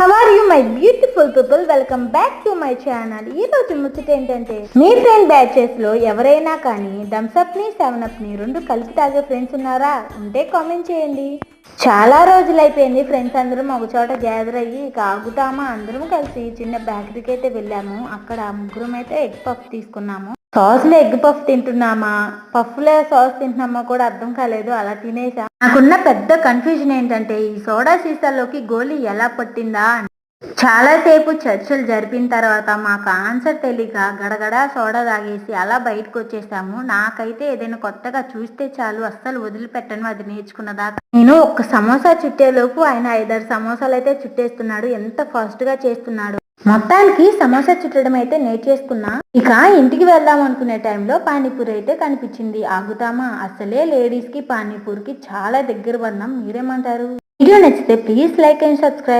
How are you my beautiful people welcome back to my channel ఈ రోజు ముచ్చట ఏంటంటే మీ ఫ్రెండ్ బ్యాచెస్లో ఎవరైనా కానీ థమ్స్అప్ని సెవెన్ అప్ని రెండు కలిసి తాగే ఫ్రెండ్స్ ఉన్నారా? ఉంటే కామెంట్ చేయండి. చాలా రోజులు అయిపోయింది ఫ్రెండ్స్ అందరం ఒక చోట గ్యాదర్ అయ్యి కాగుతామా అందరం కలిసి చిన్న బేకరీకి అయితే వెళ్ళాము. అక్కడ ముగ్గురం అయితే ఎగ్ పఫ్ తీసుకున్నాము. సాస్లో ఎగ్ పఫ్ తింటున్నామా? పఫ్లో సాస్ తింటున్నామా కూడా అర్థం కాలేదు అలా తినేసా. నాకున్న పెద్ద కన్ఫ్యూజన్ ఏంటంటే ఈ సోడా సీసాలోకి గోళీ ఎలా పట్టిందా అని. చాలాసేపు చర్చలు జరిపిన తర్వాత మాకు ఆన్సర్ తెలియక గడగడ సోడా తాగేసి అలా బయటకు వచ్చేసాము నాకైతే ఏదైనా కొత్తగా చూస్తే చాలు అస్సలు వదిలిపెట్టను అది నేర్చుకున్నదాకా. నేను ఒక సమోసా చుట్టేలోపు ఆయన ఐదారు సమోసాలు అయితే చుట్టేస్తున్నాడు ఎంత ఫాస్ట్గా చేస్తున్నాడు. మొత్తానికి సమోసా చుట్టడం అయితే నేర్చేసుకున్నా. ఇక ఇంటికి వెళ్దాం అనుకునే టైంలో పానీపూరి అయితే కనిపించింది. ఆగుతామా? అసలే లేడీస్కి పానీపూరికి చాలా దగ్గర పడినాం మీరేమంటారు? వీడియో నచ్చితే ప్లీజ్ లైక్ అండ్ సబ్స్క్రైబ్.